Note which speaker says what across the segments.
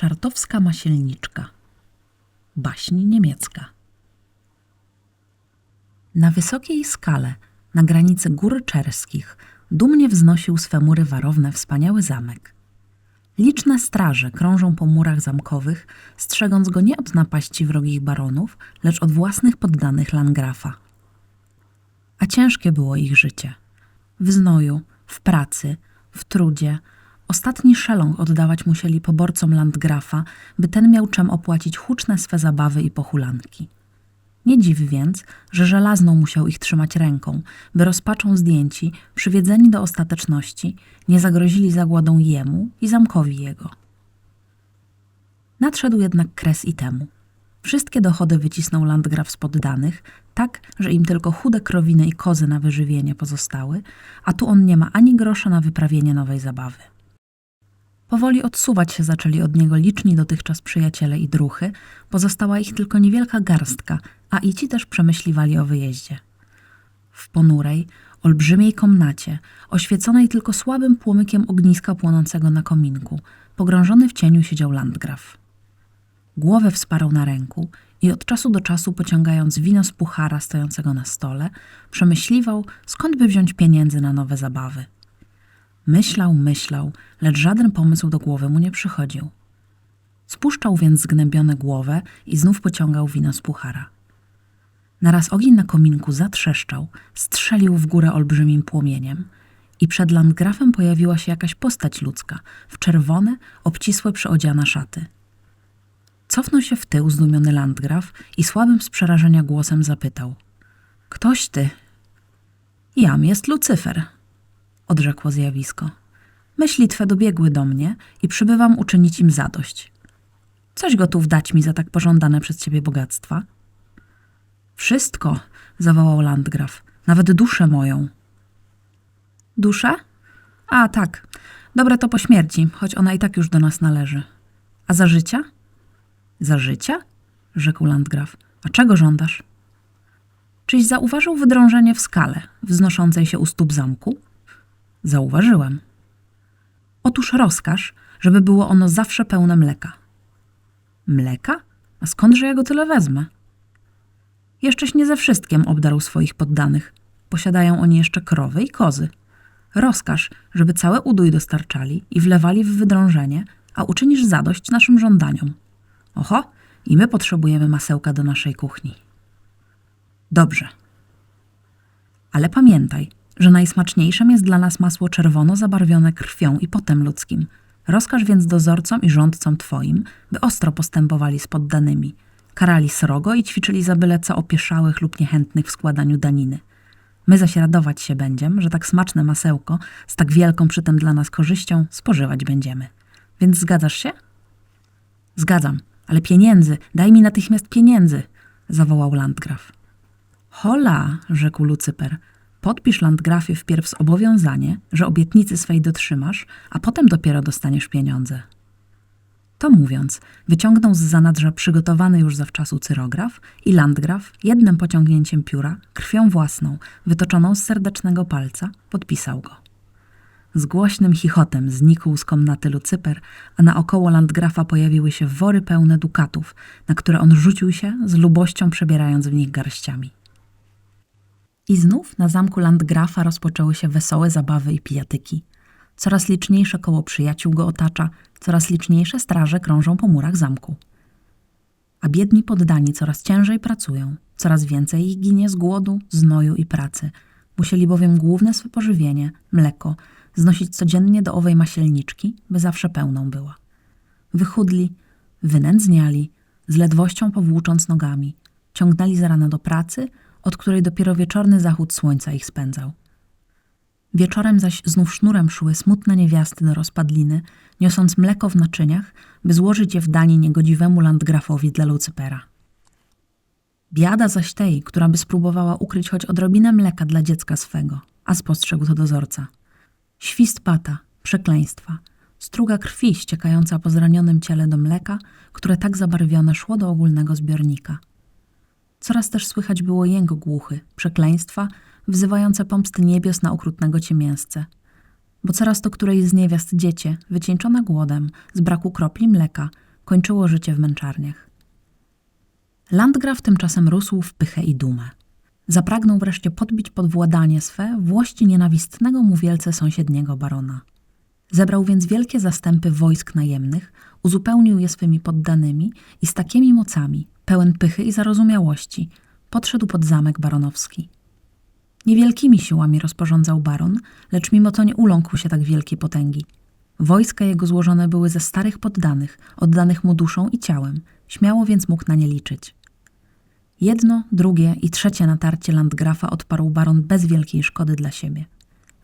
Speaker 1: Czartowska Masielniczka. Baśń niemiecka. Na wysokiej skale, na granicy Gór Czerskich, dumnie wznosił swe mury warowne wspaniały zamek. Liczne straże krążą po murach zamkowych, strzegąc go nie od napaści wrogich baronów, lecz od własnych poddanych Landgrafa. A ciężkie było ich życie. W znoju, w pracy, w trudzie. Ostatni szeląg oddawać musieli poborcom Landgrafa, by ten miał czem opłacić huczne swe zabawy i pochulanki. Nie dziw więc, że żelazną musiał ich trzymać ręką, by rozpaczą zdjęci, przywiedzeni do ostateczności, nie zagrozili zagładą jemu i zamkowi jego. Nadszedł jednak kres i temu. Wszystkie dochody wycisnął Landgraf z poddanych, tak, że im tylko chude krowiny i kozy na wyżywienie pozostały, a tu on nie ma ani grosza na wyprawienie nowej zabawy. Powoli odsuwać się zaczęli od niego liczni dotychczas przyjaciele i druchy, pozostała ich tylko niewielka garstka, a i ci też przemyśliwali o wyjeździe. W ponurej, olbrzymiej komnacie, oświeconej tylko słabym płomykiem ogniska płonącego na kominku, pogrążony w cieniu siedział Landgraf. Głowę wsparł na ręku i od czasu do czasu pociągając wino z puchara stojącego na stole, przemyśliwał, skąd by wziąć pieniędzy na nowe zabawy. Myślał, myślał, lecz żaden pomysł do głowy mu nie przychodził. Spuszczał więc zgnębione głowę i znów pociągał wino z puchara. Naraz ogień na kominku zatrzeszczał, strzelił w górę olbrzymim płomieniem i przed landgrafem pojawiła się jakaś postać ludzka, w czerwone, obcisłe przyodziane szaty. Cofnął się w tył zdumiony landgraf i słabym z przerażenia głosem zapytał. Ktoś ty? Jam jest Lucyfer, odrzekło zjawisko. Myśli twe dobiegły do mnie i przybywam uczynić im zadość. Coś gotów dać mi za tak pożądane przez ciebie bogactwa? Wszystko, zawołał Landgraf, nawet duszę moją. Duszę? A, tak. Dobre to po śmierci, choć ona i tak już do nas należy. A za życia? Za życia? rzekł Landgraf. A czego żądasz? Czyś zauważył wydrążenie w skale, wznoszącej się u stóp zamku? Zauważyłem. Otóż rozkaż, żeby było ono zawsze pełne mleka. Mleka? A skądże ja go tyle wezmę? Jeszcześ nie ze wszystkim obdarł swoich poddanych. Posiadają oni jeszcze krowy i kozy. Rozkaż, żeby całe udój dostarczali i wlewali w wydrążenie, a uczynisz zadość naszym żądaniom. Oho, i my potrzebujemy masełka do naszej kuchni. Dobrze. Ale pamiętaj, że najsmaczniejszym jest dla nas masło czerwono zabarwione krwią i potem ludzkim. Rozkaż więc dozorcom i rządcom twoim, by ostro postępowali z poddanymi. Karali srogo i ćwiczyli za byle co opieszałych lub niechętnych w składaniu daniny. My zaś radować się będziemy, że tak smaczne masełko z tak wielką przytem dla nas korzyścią spożywać będziemy. Więc zgadzasz się? Zgadzam, ale pieniędzy, daj mi natychmiast pieniędzy, zawołał Landgraf. Hola, rzekł Lucyper, podpisz Landgrafie wpierw zobowiązanie, że obietnicy swej dotrzymasz, a potem dopiero dostaniesz pieniądze. To mówiąc, wyciągnął z zanadrza przygotowany już zawczasu cyrograf i Landgraf jednym pociągnięciem pióra, krwią własną, wytoczoną z serdecznego palca, podpisał go. Z głośnym chichotem znikł z komnaty Lucyper, a naokoło Landgrafa pojawiły się wory pełne dukatów, na które on rzucił się, z lubością przebierając w nich garściami. I znów na zamku Landgrafa rozpoczęły się wesołe zabawy i pijatyki. Coraz liczniejsze koło przyjaciół go otacza, coraz liczniejsze straże krążą po murach zamku. A biedni poddani coraz ciężej pracują, coraz więcej ich ginie z głodu, znoju i pracy. Musieli bowiem główne swe pożywienie, mleko, znosić codziennie do owej masielniczki, by zawsze pełną była. Wychudli, wynędzniali, z ledwością powłócząc nogami, ciągnęli z rana do pracy, od której dopiero wieczorny zachód słońca ich spędzał. Wieczorem zaś znów sznurem szły smutne niewiasty do rozpadliny, niosąc mleko w naczyniach, by złożyć je w dani niegodziwemu landgrafowi dla Lucypera. Biada zaś tej, która by spróbowała ukryć choć odrobinę mleka dla dziecka swego, a spostrzegł to dozorca. Świst pata, przekleństwa, struga krwi ściekająca po zranionym ciele do mleka, które tak zabarwione szło do ogólnego zbiornika. Coraz też słychać było jęk głuchy, przekleństwa, wzywające pomsty niebios na okrutnego ciemięsce. Bo coraz to której z niewiast dziecię, wycieńczone głodem, z braku kropli mleka, kończyło życie w męczarniach. Landgraf tymczasem rósł w pychę i dumę. Zapragnął wreszcie podbić pod władanie swe włości nienawistnego mu wielce sąsiedniego barona. Zebrał więc wielkie zastępy wojsk najemnych, uzupełnił je swymi poddanymi i z takimi mocami, pełen pychy i zarozumiałości, podszedł pod zamek baronowski. Niewielkimi siłami rozporządzał baron, lecz mimo to nie uląkł się tak wielkiej potęgi. Wojska jego złożone były ze starych poddanych, oddanych mu duszą i ciałem, śmiało więc mógł na nie liczyć. Jedno, drugie i trzecie natarcie landgrafa odparł baron bez wielkiej szkody dla siebie.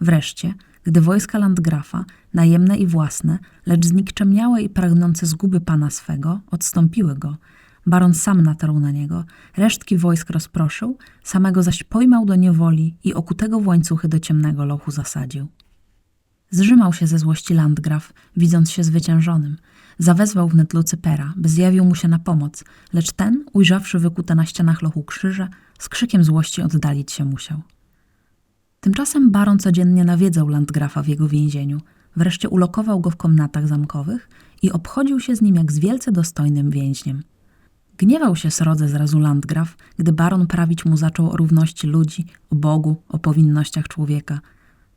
Speaker 1: Wreszcie, gdy wojska landgrafa, najemne i własne, lecz znikczemniałe i pragnące zguby pana swego, odstąpiły go, baron sam natarł na niego, resztki wojsk rozproszył, samego zaś pojmał do niewoli i okutego w łańcuchy do ciemnego lochu zasadził. Zrzymał się ze złości landgraf, widząc się zwyciężonym. Zawezwał wnet Lucypera, by zjawił mu się na pomoc, lecz ten, ujrzawszy wykute na ścianach lochu krzyże, z krzykiem złości oddalić się musiał. Tymczasem baron codziennie nawiedzał landgrafa w jego więzieniu, wreszcie ulokował go w komnatach zamkowych i obchodził się z nim jak z wielce dostojnym więźniem. Gniewał się srodze zrazu landgraf, gdy baron prawić mu zaczął o równości ludzi, o Bogu, o powinnościach człowieka.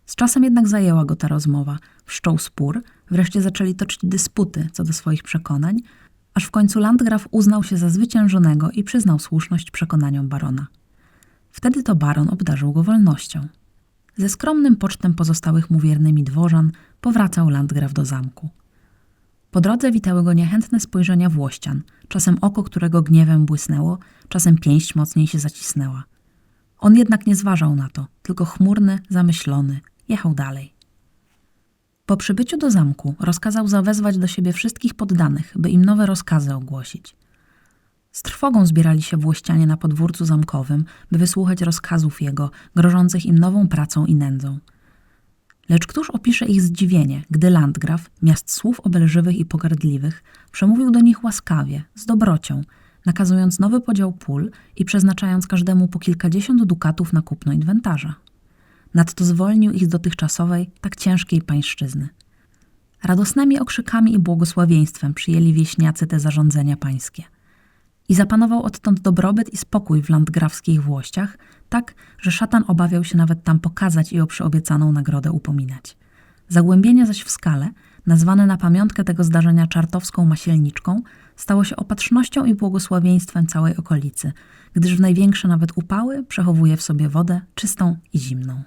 Speaker 1: Z czasem jednak zajęła go ta rozmowa, wszczął spór, wreszcie zaczęli toczyć dysputy co do swoich przekonań, aż w końcu landgraf uznał się za zwyciężonego i przyznał słuszność przekonaniom barona. Wtedy to baron obdarzył go wolnością. Ze skromnym pocztem pozostałych mu wiernymi dworzan powracał landgraf do zamku. Po drodze witały go niechętne spojrzenia włościan, czasem oko, którego gniewem błysnęło, czasem pięść mocniej się zacisnęła. On jednak nie zważał na to, tylko chmurny, zamyślony, jechał dalej. Po przybyciu do zamku rozkazał zawezwać do siebie wszystkich poddanych, by im nowe rozkazy ogłosić. Z trwogą zbierali się włościanie na podwórcu zamkowym, by wysłuchać rozkazów jego, grożących im nową pracą i nędzą. Lecz któż opisze ich zdziwienie, gdy landgraf, miast słów obelżywych i pogardliwych, przemówił do nich łaskawie, z dobrocią, nakazując nowy podział pól i przeznaczając każdemu po kilkadziesiąt dukatów na kupno inwentarza. Nadto zwolnił ich z dotychczasowej, tak ciężkiej pańszczyzny. Radosnymi okrzykami i błogosławieństwem przyjęli wieśniacy te zarządzenia pańskie – i zapanował odtąd dobrobyt i spokój w landgrafskich włościach, tak, że szatan obawiał się nawet tam pokazać i o przyobiecaną nagrodę upominać. Zagłębienie zaś w skale, nazwane na pamiątkę tego zdarzenia czartowską masielniczką, stało się opatrznością i błogosławieństwem całej okolicy, gdyż w największe nawet upały przechowuje w sobie wodę czystą i zimną.